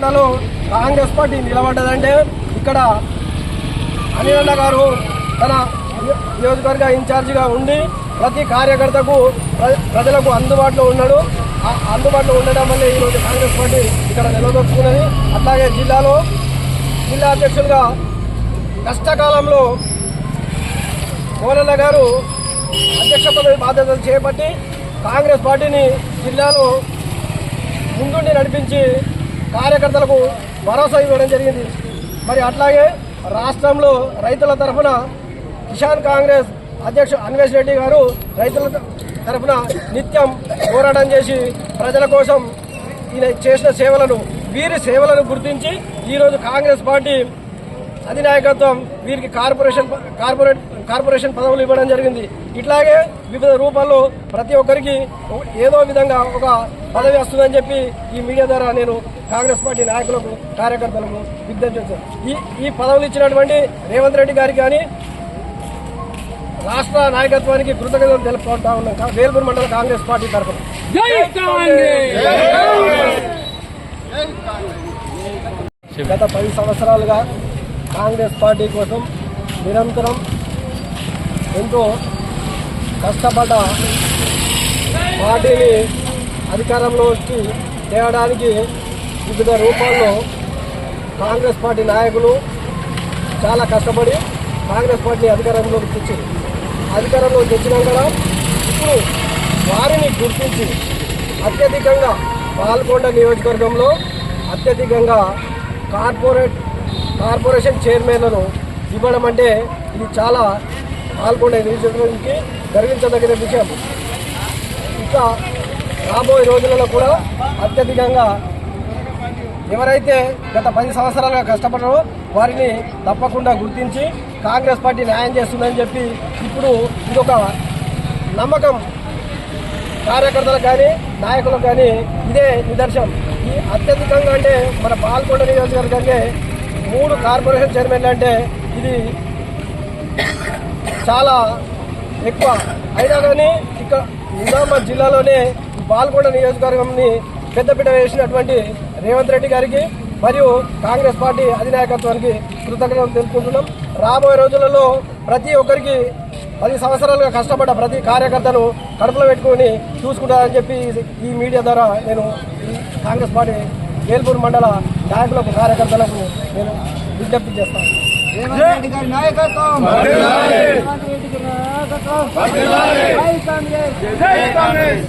వేల్పురమండలో Congress party నిలబడ్డదంటే ఇక్కడ అనిలన్న గారు తన నియోజకవర్గ ఇన్ఛార్జిగా ఉండి ప్రతి కార్యకర్తకు ప్రజలకు అందుబాటులో ఉన్నాడు. అందుబాటులో ఉండడం వల్ల ఈరోజు కాంగ్రెస్ పార్టీ ఇక్కడ నిలదొక్కున్నది. అట్లాగే జిల్లాలో జిల్లా అధ్యక్షులుగా కష్టకాలంలో మోనన్న గారు అధ్యక్ష పదవి బాధ్యతలు చేపట్టి కాంగ్రెస్ పార్టీని జిల్లాలో ముందుండి నడిపించి కార్యకర్తలకు భరోసా ఇవ్వడం జరిగింది. మరి అట్లాగే రాష్ట్రంలో రైతుల తరఫున కిసాన్ కాంగ్రెస్ అధ్యక్షుడు అన్వేష్ రెడ్డి గారు రైతుల తరఫున నిత్యం పోరాటం చేసి ప్రజల కోసం ఈయన చేసిన సేవలను వీరి సేవలను గుర్తించి ఈరోజు కాంగ్రెస్ పార్టీ అధినాయకత్వం వీరికి కార్పొరేషన్ కార్పొరేట్ కార్పొరేషన్ పదవులు ఇవ్వడం జరిగింది. ఇట్లాగే వివిధ రూపాల్లో ప్రతి ఒక్కరికి ఏదో విధంగా ఒక పదవి వస్తుందని చెప్పి ఈ మీడియా ద్వారా నేను కాంగ్రెస్ పార్టీ నాయకులకు కార్యకర్తలకు విజ్ఞప్తి చేస్తాను ఈ ఈ పదవులు ఇచ్చినటువంటి రేవంత్ రెడ్డి గారికి కానీ రాష్ట్ర నాయకత్వానికి కృతజ్ఞతలు తెలుపుకుంటా ఉన్నాం. వేల్పూర్ మండల కాంగ్రెస్ పార్టీ తరఫున. గత పది సంవత్సరాలుగా కాంగ్రెస్ పార్టీ కోసం నిరంతరం ఎంతో కష్టపడ్డ పార్టీని అధికారంలోకి తేవడానికి వివిధ రూపాల్లో కాంగ్రెస్ పార్టీ నాయకులు చాలా కష్టపడి కాంగ్రెస్ పార్టీని అధికారంలోకి తెచ్చింది అధికారంలోకి తెచ్చినాక కూడా ఇప్పుడు వారిని గుర్తించి అత్యధికంగా పాల్గొండ నియోజకవర్గంలో అత్యధికంగా కార్పొరేట్ కార్పొరేషన్ చైర్మన్లను ఇవ్వడం అంటే ఇది చాలా పాల్గొండ నియోజకవర్గానికి గర్వించదగిన విషయం. ఇంకా రాబోయే రోజులలో కూడా అత్యధికంగా ఎవరైతే గత పది సంవత్సరాలుగా కష్టపడరో వారిని తప్పకుండా గుర్తించి కాంగ్రెస్ పార్టీ న్యాయం చేస్తుందని చెప్పి ఇప్పుడు ఇదొక నమ్మకం. కార్యకర్తలకు కానీ నాయకులకు కానీ ఇదే నిదర్శనం. ఈ అత్యధికంగా అంటే మన పాల్గొండ నియోజకవర్గానికి మూడు కార్పొరేషన్ చైర్మన్లు అంటే ఇది చాలా ఎక్కువ. అయినా కానీ ఇక్కడ నిజామాబాద్ జిల్లాలోనే పాల్గొండ నియోజకవర్గంని పెద్దపీట వేసినటువంటి రేవంత్ రెడ్డి గారికి మరియు కాంగ్రెస్ పార్టీ అధినాయకత్వానికి కృతజ్ఞతలు తెలుపుకుంటున్నాం. రాబోయే రోజులలో ప్రతి ఒక్కరికి పది సంవత్సరాలుగా కష్టపడ్డ ప్రతి కార్యకర్తను కడుపులో పెట్టుకొని చూసుకుంటారని చెప్పి ఈ మీడియా ద్వారా నేను ఈ కాంగ్రెస్ పార్టీ వేల్పూర్ మండల నాయకులకు కార్యకర్తలకు నేను విజ్ఞప్తి చేస్తాను. రేవంత్ రెడ్డి గారి నాయకత్వం. రేవంత్ రెడ్డి గారి నాయకత్వం. జై కాంగ్రెస్.